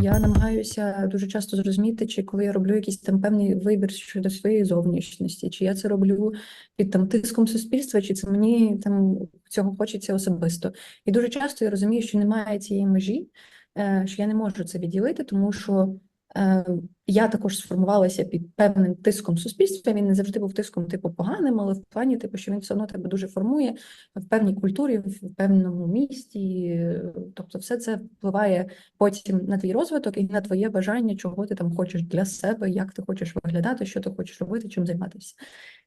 Я намагаюся дуже часто зрозуміти, чи коли я роблю якийсь там певний вибір щодо своєї зовнішності, чи я це роблю під там тиском суспільства, чи це мені там цього хочеться особисто. І дуже часто я розумію, що немає цієї межі, е, що я не можу це відділити, тому що е, я також сформувалася під певним тиском суспільства. Він не завжди був тиском, типу, поганим, але в плані, типу, що він все одно тебе дуже формує в певній культурі, в певному місті. Тобто, все це впливає потім на твій розвиток і на твоє бажання, чого ти там хочеш для себе, як ти хочеш виглядати, що ти хочеш робити, чим займатися.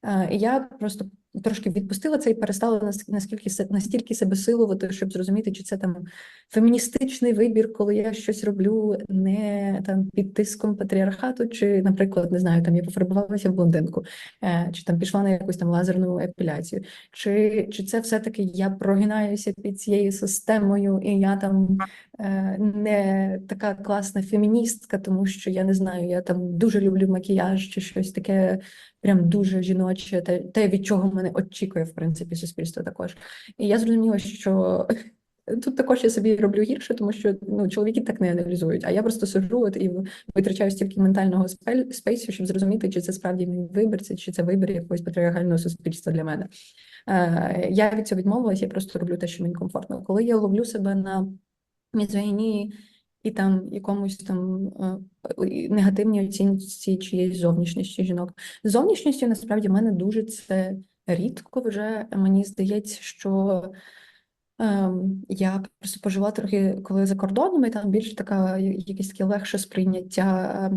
Е, я просто трошки відпустила це і перестала нас- наскільки настільки себе силувати, щоб зрозуміти, чи це там феміністичний вибір, коли я щось роблю не там під тиском патріархату, чи, наприклад, не знаю, там я пофарбувалася в блондинку, е, чи там пішла на якусь там лазерну епіляцію, чи, чи це все-таки я прогинаюся під цією системою, і я там е, не така класна феміністка, тому що я не знаю, я там дуже люблю макіяж чи щось таке прям дуже жіноче, те, те, від чого мене очікує, в принципі, суспільство також. І я зрозуміла, що тут також я собі роблю гірше, тому що ну, чоловіки так не аналізують, а я просто сиджу от і витрачаю стільки ментального спейсу, щоб зрозуміти, чи це справді мій вибір, чи це вибір якогось патріархального суспільства для мене. Е, Я від цього відмовилася, я просто роблю те, що мені комфортно. Коли я ловлю себе на мізогінії і там якомусь там е, негативній оцінці чиєїсь зовнішньості жінок. Зовнішністю насправді в мене дуже це рідко вже. Мені здається, що я просто пожила трохи коли за кордоном, і там більш така якісь таке легше сприйняття.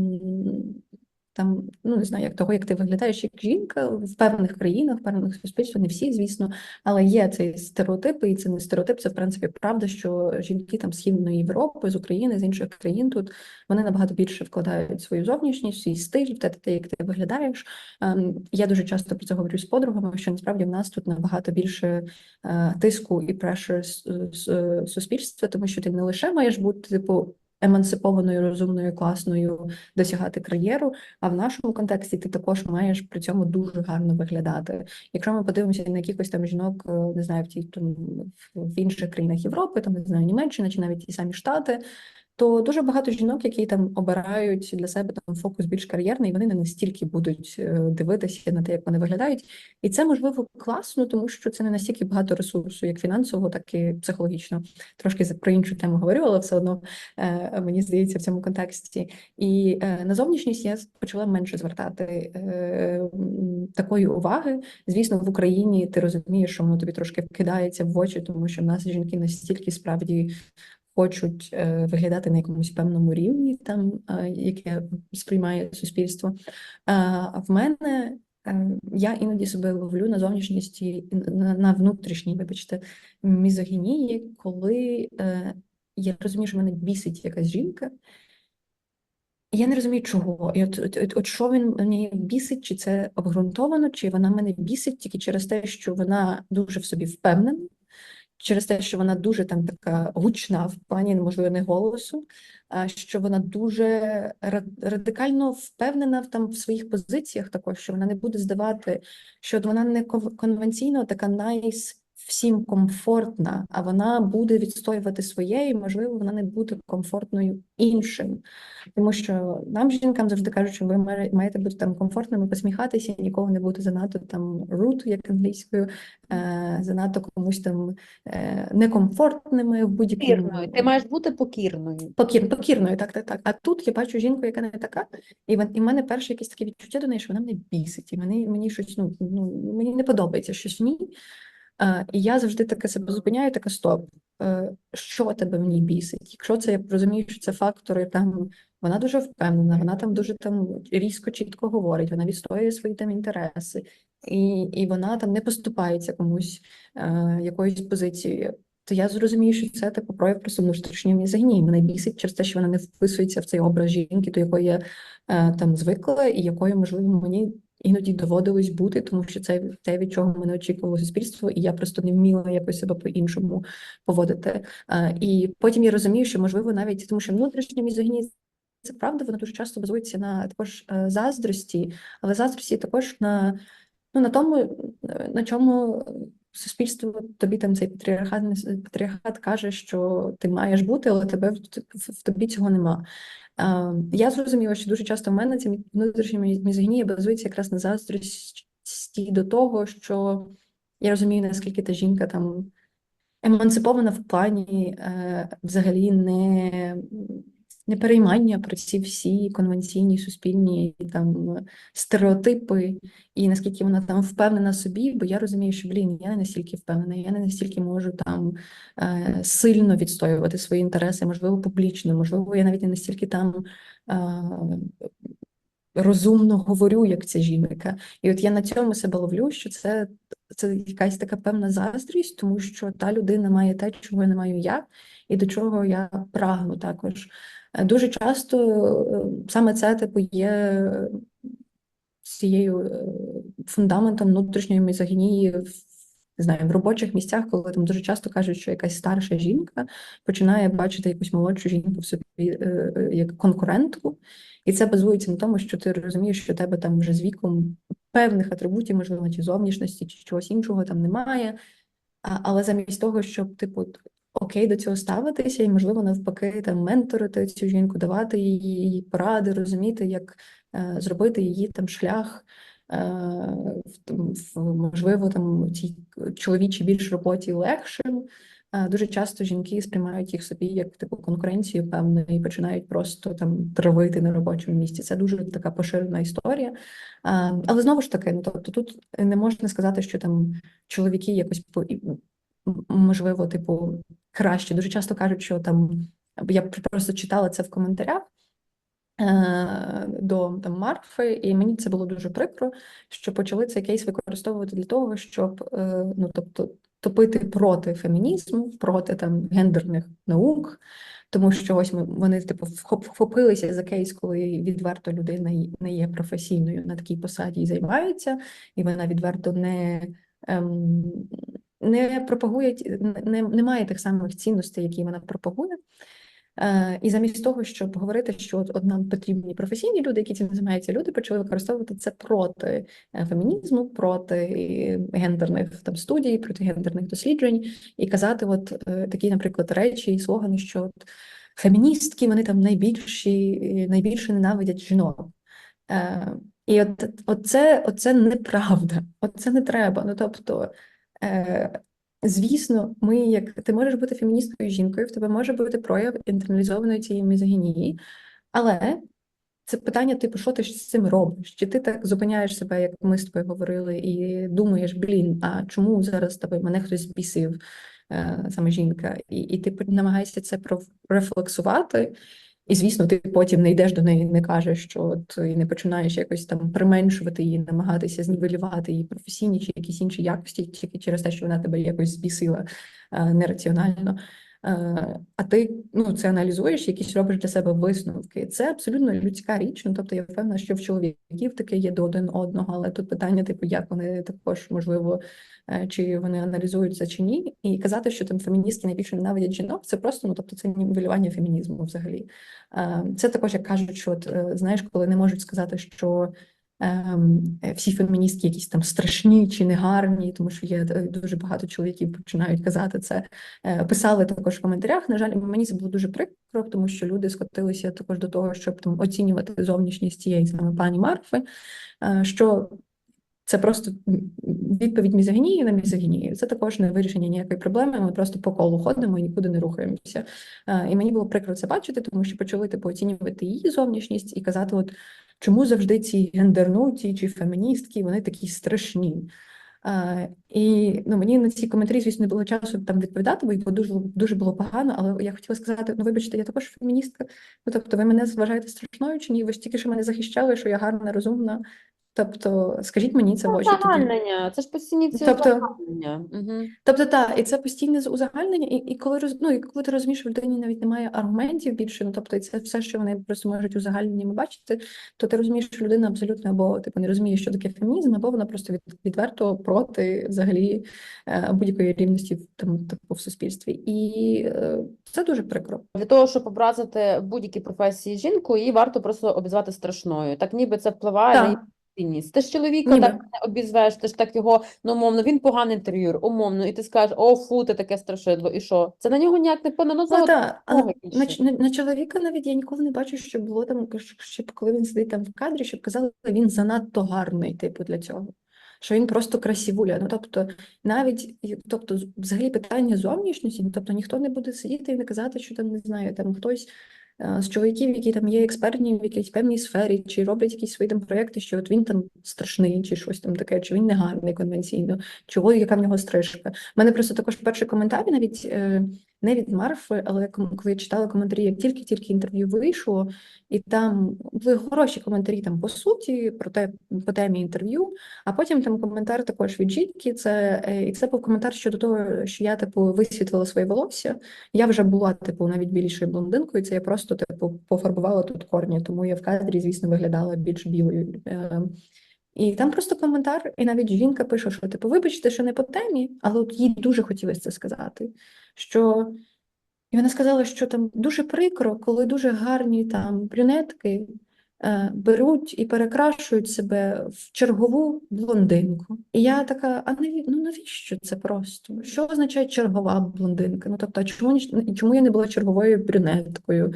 Там, ну не знаю, як того, як ти виглядаєш як жінка в певних країнах, в певних суспільствах, не всі, звісно, але є цей стереотип, і це не стереотип, це в принципі правда, що жінки там Східної Європи, з України, з інших країн тут вони набагато більше вкладають свою зовнішність, свій стиль, те, те, як ти виглядаєш. Ем, Я дуже часто про це говорю з подругами, що насправді в нас тут набагато більше е, тиску і прешер з, суспільства, тому що ти не лише маєш бути типу. Емансипованою, розумною, класною досягати кар'єру, а в нашому контексті ти також маєш при цьому дуже гарно виглядати. Якщо ми подивимося на якихось там жінок, е, не знаю, в тій там в інших країнах Європи, там не знаю, Німеччина чи навіть ті самі Штати, то дуже багато жінок, які там обирають для себе там фокус більш кар'єрний, вони не настільки будуть е, дивитися на те, як вони виглядають, і це можливо класно, тому що це не настільки багато ресурсу, як фінансово, так і психологічно. Трошки про іншу тему говорю, але все одно е, мені здається в цьому контексті. І е, на зовнішність я почала менше звертати такої уваги. Звісно, в Україні ти розумієш, що воно тобі трошки вкидається в очі, тому що в нас жінки настільки справді хочуть е, виглядати на якомусь певному рівні, там е, яке сприймає суспільство. А в мене е, я іноді себе ловлю на зовнішністі, на, внутрішній, вибачте, мізогінії, коли е, я розумію, що мене бісить якась жінка. Я не розумію, чого. І от, от, от, от що він мені бісить, чи це обґрунтовано, чи вона мене бісить тільки через те, що вона дуже в собі впевнена, через те, що вона дуже там така гучна в плані, можливо, не голосу, а що вона дуже радикально впевнена в там в своїх позиціях, також що вона не буде здавати, що вона не кон- конвенційно така найс. Всім комфортна, а вона буде відстоювати своє, і можливо, вона не буде комфортною іншим. Тому що нам, жінкам, завжди кажуть, що ви має- маєте бути там комфортними, посміхатися, ніколи не бути занадто там rude, як англійською, е, занадто комусь там е, некомфортними в будь-якому Покірною. Ти маєш бути покірною. Покір, покірною, так, так, так. А тут я бачу жінку, яка не така, і в- і в мене перше якесь таке відчуття до неї, що вона мене бісить, і мені, мені щось, ну, ну, мені не подобається щось в ній. А, і я завжди таке себе зупиняю, така стоп. Е, що тебе ній бісить? Якщо це я розумію, що це фактори там. Вона дуже впевнена, вона там дуже там різко, чітко говорить, вона відстоює свої там інтереси, і, і вона там не поступається комусь е, якоюсь позицією. То я зрозумію, що це типу прояв просто внутрішньої мізогінії. Мене бісить через те, що вона не вписується в цей образ жінки, до якої я е, там звикла, і якою, можливо, мені іноді доводилось бути, тому що це те, від чого мене очікувало суспільство, і я просто не вміла якось себе по-іншому поводити. Е, і потім я розумію, що можливо навіть тому, що внутрішня мізогінія це правда, вона дуже часто базується на також е, заздрості, але заздрості також на, ну, на тому, е, на чому суспільство тобі там цей патріархат, патріархат каже, що ти маєш бути, але тебе в, в, тобі цього нема. А, я зрозуміла, що дуже часто в мене ця внутрішня мі- мізогінія базується якраз на заздрості до того, що я розумію, наскільки та жінка там емансипована в плані е, взагалі не, не переймання про ці всі конвенційні суспільні там стереотипи, і наскільки вона там впевнена собі, бо я розумію, що блін, я не настільки впевнена, я не настільки можу там е, сильно відстоювати свої інтереси, можливо, публічно, можливо, я навіть не настільки там. Е, Розумно говорю, як ця жінка, і от я на цьому себе ловлю, що це, це якась така певна заздрість, тому що та людина має те, чого не маю я, і до чого я прагну також. Дуже часто е, саме це типу є цією е, фундаментом внутрішньої мізогінії в не знаю, в робочих місцях, коли там дуже часто кажуть, що якась старша жінка починає бачити якусь молодшу жінку в собі е, е, як конкурентку, і це базується на тому, що ти розумієш, що тебе там вже з віком певних атрибутів, можливо, чи зовнішності, чи чогось іншого там немає. А, але замість того, щоб, типу, окей, до цього ставитися, і, можливо, навпаки, там менторити цю жінку, давати її поради, розуміти, як е, зробити її там шлях, е, в, можливо, там цій чоловічій більш роботі легшим. Е, Дуже часто жінки сприймають їх собі як типу конкуренцію, певно, і починають просто там травити на робочому місці. Це дуже така поширена історія. Але знову ж таки, ну тобто тут не можна сказати, що там чоловіки якось можливо, типу, краще. Дуже часто кажуть, що там я просто читала це в коментарях. е, До там Марфи, і мені це було дуже прикро, що почали цей кейс використовувати для того, щоб е, ну тобто топити проти фемінізму, проти там гендерних наук, тому що ось ми вони типу вхоп- вхопилися за кейс, коли відверто людина не є професійною на такій посаді і займається, і вона відверто не. Ем, не пропагує, не, не має тих самих цінностей, які вона пропагує. Е, і замість того, щоб говорити, що от, от нам потрібні професійні люди, які цим займаються, люди почали використовувати це проти е, фемінізму, проти гендерних там студій, проти гендерних досліджень, і казати, от е, такі, наприклад, речі і слогани, що от, феміністки вони там найбільші, найбільше ненавидять жінок. Е, і от, оце, оце неправда, оце не треба. Ну тобто. Е, Звісно, ми як ти можеш бути феміністкою жінкою, в тебе може бути прояв інтерналізованої цієї мізогінії, але це питання, типу, що ти з цим робиш? Чи ти так зупиняєш себе, як ми з тобою говорили, і думаєш, блін, а чому зараз тебе мене хтось збісив, е, саме жінка, і, і ти намагаєшся це прорефлексувати, і, звісно, ти потім не йдеш до неї, не кажеш, що от і не починаєш якось там применшувати її, намагатися знівелювати її професійні чи якісь інші якості, тільки через те, що вона тебе якось збісила е, нераціонально. Е, А ти ну це аналізуєш, якісь робиш для себе висновки. Це абсолютно людська річ. Ну тобто я впевнена, що в чоловіків таке є до один одного, але тут питання, типу, як вони також можливо, е, чи вони аналізують це чи ні, і казати, що там феміністки найбільше ненавидять жінок, це просто ну тобто це нівелювання фемінізму взагалі. Е, Це також як кажуть, що от, знаєш, коли не можуть сказати, що. Ем, е, Всі феміністки якісь там страшні чи негарні, тому що є е, дуже багато чоловіків починають казати це. Е, Писали також в коментарях. На жаль, мені це було дуже прикро, тому що люди скотилися також до того, щоб там оцінювати зовнішність цієї саме пані Марфи, що це просто відповідь мізогінії на мізогінію. Це також не вирішення ніякої проблеми. Ми просто по колу ходимо і нікуди не рухаємося. І мені було прикро це бачити, тому що почали типу оцінювати її зовнішність і казати, от чому завжди ці гендерноті чи феміністки вони такі страшні. Е, І ну, мені на ці коментарі, звісно, не було часу там відповідати, бо їх дуже, дуже було погано, але я хотіла сказати: ну, вибачте, я також феміністка. Ну, тобто, ви мене вважаєте страшною чи ні? Ви ж тільки що мене захищали, що я гарна, розумна. Тобто, скажіть мені це в очі тоді. Узагальнення, це ж постійні ці Тобто- узагальнення. Угу. Тобто, так, і це постійне з- узагальнення, і, і коли роз, ну, і коли ти розумієш, що в людині навіть немає аргументів більше, ну тобто, і це все, що вони просто можуть узагальненнями бачити, то ти розумієш, що людина абсолютно або типу не розуміє, що таке фемінізм, або вона просто від, відверто проти взагалі е, будь-якої рівності в там типу в суспільстві. І е, це дуже прикро. Для того, щоб образити в будь-якій професії жінку, її варто просто обізвати страшною. Так ніби це впливає на її Так, цінність. Ти ж чоловіка Ніби. так не обізвеш, ти ж так його, ну, умовно, він поганий інтерв'юер, умовно, і ти скажеш, о, фу, ти таке страшидло, і що? Це на нього ніяк не вплине, ну, Ну, на, на, на чоловіка навіть я ніколи не бачу, що було там, щоб коли він сидить там в кадрі, щоб казали, він занадто гарний, типу, для цього. Що він просто красивуля. Ну, тобто, навіть, тобто, взагалі питання зовнішності, ну, тобто ніхто не буде сидіти і не казати, що там, не знаю, там хтось з чоловіків, які там є експертні в якійсь певній сфері, чи роблять якісь свої там проекти, що от він там страшний, чи щось там таке, чи він негарний конвенційно, ой, яка в нього стрижка. У мене просто також перший коментар навіть е, не від Марфи, але коли я читала коментарі, як тільки-тільки інтерв'ю вийшло, і там були хороші коментарі там по суті, про те, по темі інтерв'ю, а потім там коментар також від жінки. Це е, і це був коментар щодо того, що я типу висвітлила своє волосся. Я вже була типу навіть більшою блондинкою. Це я просто типу пофарбувала тут корні, тому я в кадрі, звісно, виглядала більш білою. І там просто коментар, і навіть жінка пише, що типу, вибачте, що не по темі, але от їй дуже хотілося це сказати. Що і вона сказала, що там дуже прикро, коли дуже гарні там брюнетки е, беруть і перекрашують себе в чергову блондинку. І я така, а наві... ну навіщо це просто? Що означає чергова блондинка? Ну тобто, чому чому я не була черговою брюнеткою?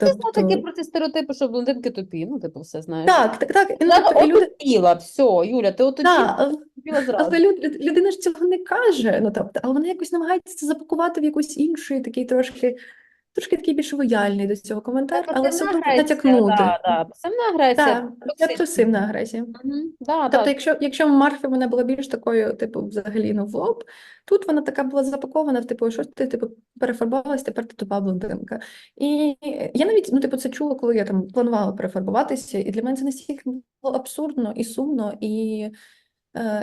Ну, такі таки про ці стереотипи, що блондинки тупі, ну, типу, все знаєш. так, так, так. Ну, Вона тобто, люди, отупіла, все, Юля, ти отупіла, але- зразу. Але люд, люд- людина ж цього не каже. Ну тобто, але вона якось намагається це запакувати в якусь інший такий трошки, трошки такий більш лояльний до цього коментар, Це але все одно агресія, натякнути. Да, да, пасивна агресія. Так, це пасивна агресія. Мгм, да, Тобто, да. якщо, якщо в Марфі вона була більш такою, типу, взагалі ну, в лоб, тут вона така була запакована в типу, що ти типу перефарбувалась, тепер ти тупа блондинка. І я навіть ну, типу, це чула, коли я там планувала перефарбуватися, і для мене це настільки було абсурдно і сумно, і,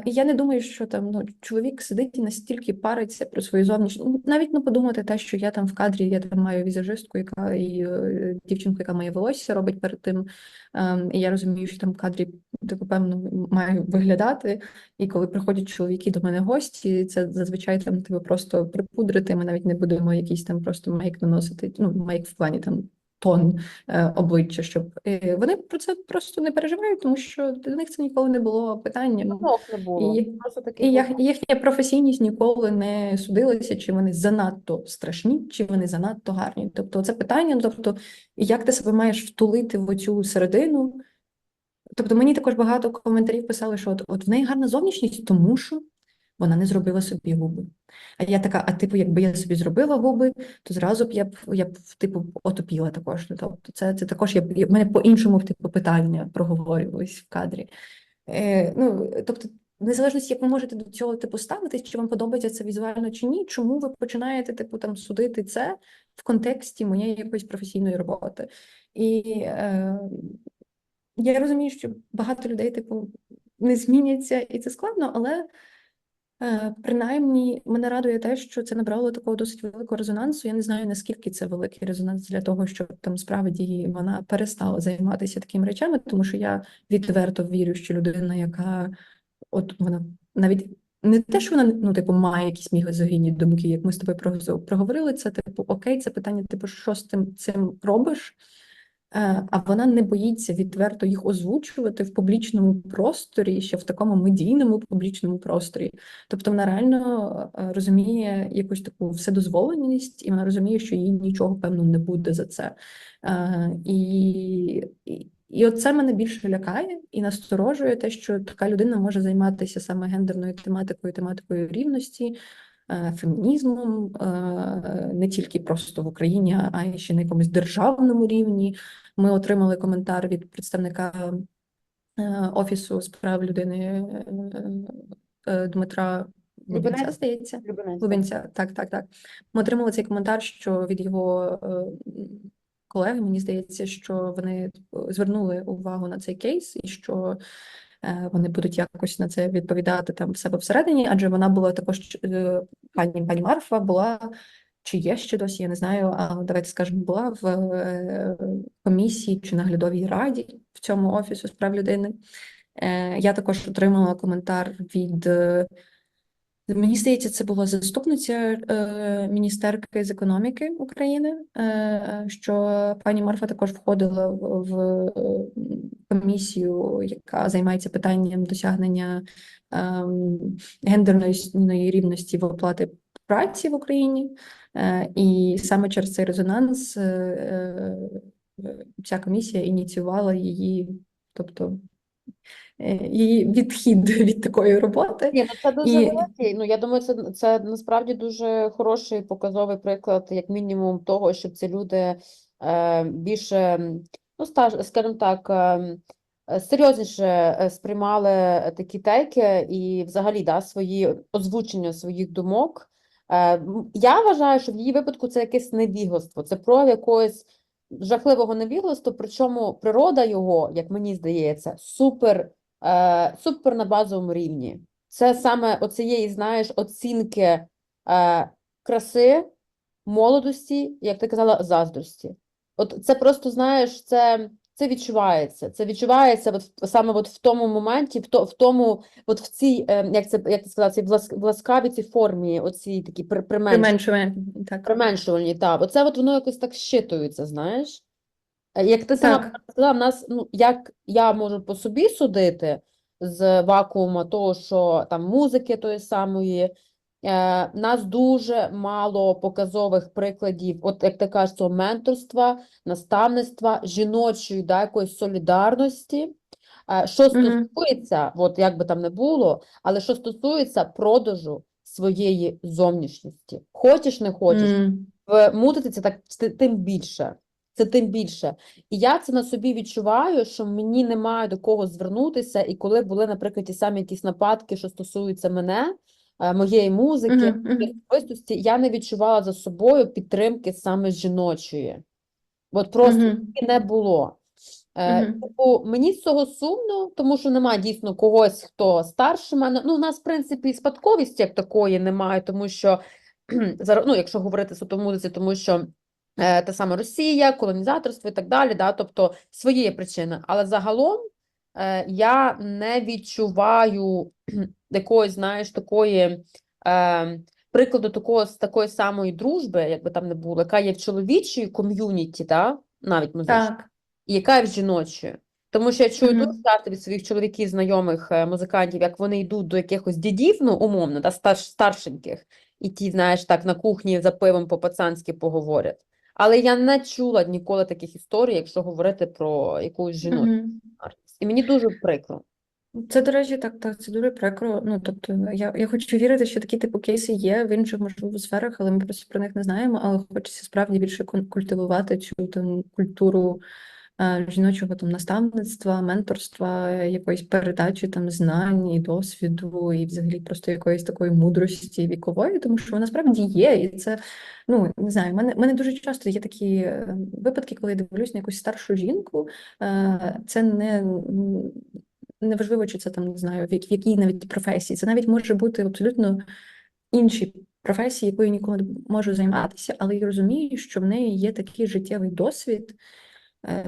і я не думаю, що там ну, чоловік сидить і настільки париться про свою зовнішність. Ну, Навіть не подумати те, що я там в кадрі, я там маю візажистку, яка і е, дівчинку, яка моє волосся робить перед тим. Ем, і я розумію, що там в кадрі типу, певно маю виглядати. І коли приходять чоловіки до мене гості, це зазвичай там типу, просто припудрити. Ми навіть не будемо якийсь там просто мейк наносити. Ну, мейк в плані там тон е, обличчя, щоб е, вони про це просто не переживають, тому що для них це ніколи не було питанням. Думок не було. І- І їхня професійність ніколи не судилася, чи вони занадто страшні, чи вони занадто гарні. Тобто, це питання, ну, тобто, як ти себе маєш втулити в оцю середину. Тобто, мені також багато коментарів писали, що от, от в неї гарна зовнішність, тому що вона не зробила собі губи. А я така, а типу, якби я собі зробила губи, то зразу б я б я б типу отопіла також. Ну, тобто, це, це також я б мене по-іншому типу питання проговорювались в кадрі. Е, ну, тобто, в незалежності, як ви можете до цього типу ставитись, чи вам подобається це візуально чи ні, чому ви починаєте типу там судити це в контексті моєї якоїсь професійної роботи? І е, я розумію, що багато людей, типу, не зміняться, і це складно, але принаймні мене радує те, що це набрало такого досить великого резонансу. Я не знаю, наскільки це великий резонанс для того, щоб там справді вона перестала займатися такими речами, тому що я відверто вірю, що людина, яка от вона навіть не те, що вона ну, типу, має якісь мігазогінні думки, як ми з тобою проговорили, це типу окей, це питання, типу, що з тим цим робиш? Е, А вона не боїться відверто їх озвучувати в публічному просторі, ще в такому медійному публічному просторі. Тобто вона реально е, розуміє якусь таку вседозволеність, і вона розуміє, що їй нічого певно не буде за це. Е, І, і, оце мене більше лякає і насторожує те, що така людина може займатися саме гендерною тематикою, тематикою рівності. Е, Фемінізмом е, не тільки просто в Україні, а й ще на якомусь державному рівні. Ми отримали коментар від представника е, Офісу з прав людини Дмитра Лубінець. здається. Лубінця, так, так, так. Ми отримали цей коментар, що від його колеги, мені здається, що вони звернули увагу на цей кейс і що вони будуть якось на це відповідати там в себе всередині, адже вона була також е, пані пані Марфа була. Чи є ще досі, я не знаю, а давайте скажемо, була в е, комісії чи наглядовій раді в цьому офісу з прав людини. Е, Я також отримала коментар від е, Мені здається, це була заступниця е, міністерки з економіки України, е, що пані Марфа також входила в, в е, комісію, яка займається питанням досягнення ем, гендерної рівності в оплаті праці в Україні. Е, і саме через цей резонанс е, е, ця комісія ініціювала її, тобто е, її відхід від такої роботи. Ні, ну це дуже І- великий. Ну я думаю, це, це насправді дуже хороший показовий приклад, як мінімум, того, щоб ці люди е, більше, ну стаж- скажімо так, е, е, серйозніше е, сприймали такі тейки і взагалі да, свої озвучення своїх думок. Е, я вважаю, що в її випадку це якесь невігластво, це прояв якогось жахливого невігластва, причому природа його, як мені здається, супер, е, супер на базовому рівні. Це саме оцієї, знаєш, оцінки е, краси, молодості, як ти казала, заздрості. От це просто, знаєш, це, це відчувається. Це відчувається от, в- саме от в тому моменті, в, то, в тому, от в цій, е, як це як ти сказала, цій власкавій цій формі, оцій такій при, применшеній. Применшує так. Применшувальні, так. Оце от воно якось так щитується, знаєш. Е, Як ти сама сказала, в нас, ну, як я можу по собі судити з вакуума того, що там музики тої самої, е, нас дуже мало показових прикладів, от як ти кажеш, цього менторства, наставництва, жіночої, да, якоїсь солідарності. Е, Що стосується, от як би там не було, але що стосується продажу своєї зовнішності. Хочеш, не хочеш, М. вмутити це так тим більше. Це тим більше. І я це на собі відчуваю, що мені немає до кого звернутися, і коли були, наприклад, ті самі якісь нападки, що стосуються мене, е, моєї музики, особистості, я не відчувала за собою підтримки саме жіночої. От просто її не було. Типу, мені з цього сумно, тому що немає дійсно когось, хто старше мене. Ну, у нас, в принципі, і спадковості як такої немає, тому що, зараз, ну, якщо говорити суто музиці, тому що та сама Росія, колонізаторство і так далі, да, тобто свої є причини. Але загалом е, я не відчуваю якоїсь, знаєш, такої е, прикладу такого, з такої самої дружби, якби там не було, яка є в чоловічій ком'юніті, да, навіть музичній, і яка є в жіночої. Тому що я чую Мгм. дуже часто від своїх чоловіків, знайомих е, музикантів, як вони йдуть до якихось дідів, ну, умовно, да, старш, старшеньких, і ті, знаєш, так на кухні за пивом по-пацанськи поговорять. Але я не чула ніколи таких історій, якщо говорити про якусь жіночу Мгм. артист. І мені дуже прикро. Це, до речі, так, так, це дуже прикро. Ну, тобто, я, я хочу вірити, що такі типу кейси є в інших, можливо, сферах, але ми просто про них не знаємо. Але хочеться справді більше культивувати цю там культуру жіночого там наставництва, менторства, е, якоїсь передачі там знань і досвіду, і взагалі просто якоїсь такої мудрості вікової, тому що вона справді є, і це ну не знаю. в мене в мене дуже часто є такі е, випадки, коли я дивлюсь на якусь старшу жінку. е, Це не неважливо, чи це там не знаю, в як- в якій навіть професії. Це навіть може бути абсолютно інші професії, якою ніколи не можу займатися, але я розумію, що в неї є такий життєвий досвід, е,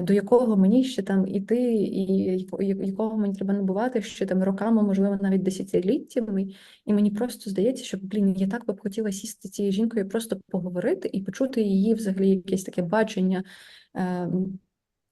до якого мені ще там іти, і якого мені треба набувати ще там роками, можливо, навіть десятиліттями. І мені просто здається, що блін, я так би б хотіла сісти цією жінкою, просто поговорити і почути її взагалі якесь таке бачення. е,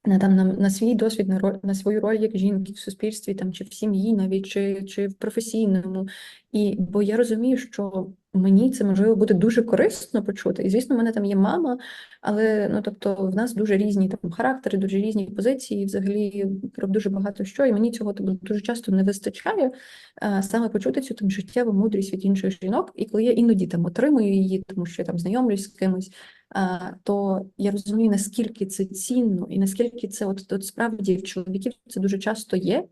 на там на, на свій досвід, на роль на свою роль як жінки в суспільстві, там чи в сім'ї, навіть чи, чи в професійному. І бо я розумію, що мені це можливо буде дуже корисно почути. І звісно, в мене там є мама, але ну тобто в нас дуже різні там характери, дуже різні позиції, взагалі про дуже багато що, і мені цього тобто, дуже часто не вистачає а, саме почути цю там життєву мудрість від інших жінок. І коли я іноді там отримую її, тому що я там знайомлюсь з кимось то я розумію, наскільки це цінно, і наскільки це от, от справді в чоловіків це дуже часто є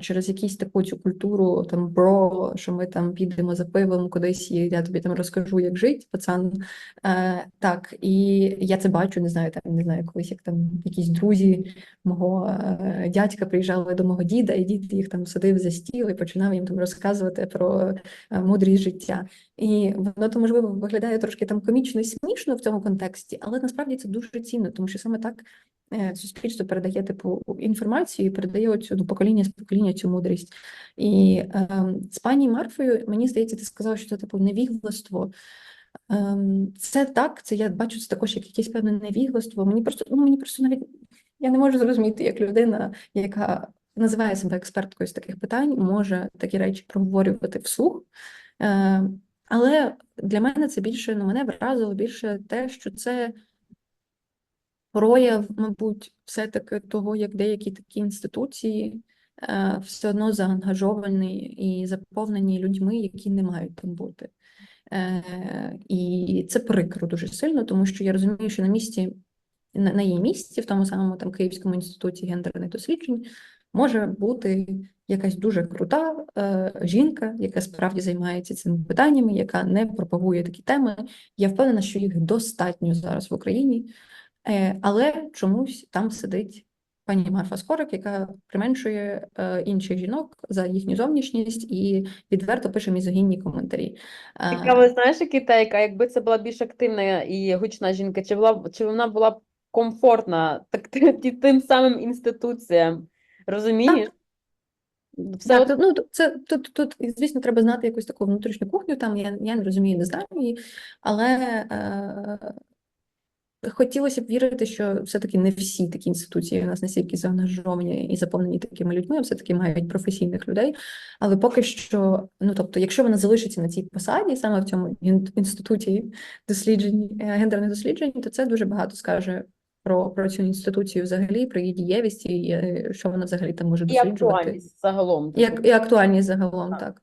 через якусь таку цю культуру там бро, що ми там підемо за пивом кудись, і я тобі там розкажу, як жити, пацан. Так, і я це бачу, не знаю, там не знаю, колись як там якісь друзі мого е, дядька приїжджали до мого діда, і дід їх там садив за стіл і починав їм там розказувати про е, мудрість життя. І воно то можливо виглядає трошки там комічно смішно. Смішно в цьому контексті, але насправді це дуже цінно, тому що саме так е, суспільство передає типу інформацію і передає оцю ну, покоління з покоління цю мудрість. І ем, з пані Марфою, мені здається, ти сказав, що це типу невігластво. Ем, це так, це я бачу це також як якесь певне невігластво. Мені просто, ну мені просто навіть я не можу зрозуміти, як людина, яка називає себе експерткою з таких питань, може такі речі проговорювати вслух. Е, але для мене це більше, ну мене вразило більше те, що це прояв, мабуть, все-таки того, як деякі такі інституції е, все одно заангажовані і заповнені людьми, які не мають там бути. Е, і це прикро дуже сильно, тому що я розумію, що на місці, на, її місці, в тому самому там Київському інституті гендерних досліджень, може бути якась дуже крута е, жінка, яка справді займається цими питаннями, яка не пропагує такі теми. Я впевнена, що їх достатньо зараз в Україні, е, але чомусь там сидить пані Марфа Скорик, яка применшує е, інших жінок за їхню зовнішність і відверто пише мізогінні коментарі. Е, Цікаво, знаєш, який тейк, а якби це була більш активна і гучна жінка, чи була чи вона була б комфортна так, тим самим інституціям? Розумієш? Все Так, ну, це тут, тут, звісно, треба знати якусь таку внутрішню кухню. Там я, я не розумію, не знаю її, але е, хотілося б вірити, що все-таки не всі такі інституції у нас настільки заангажовані і заповнені такими людьми, а все-таки мають професійних людей. Але поки що, ну тобто, якщо вона залишиться на цій посаді, саме в цьому інституті досліджень, е, гендерних досліджень, то це дуже багато скаже. Про, про цю інституцію взагалі, про її дієвість і е, що вона взагалі там може І досліджувати. актуальність загалом. І, і актуальність загалом, Так. так.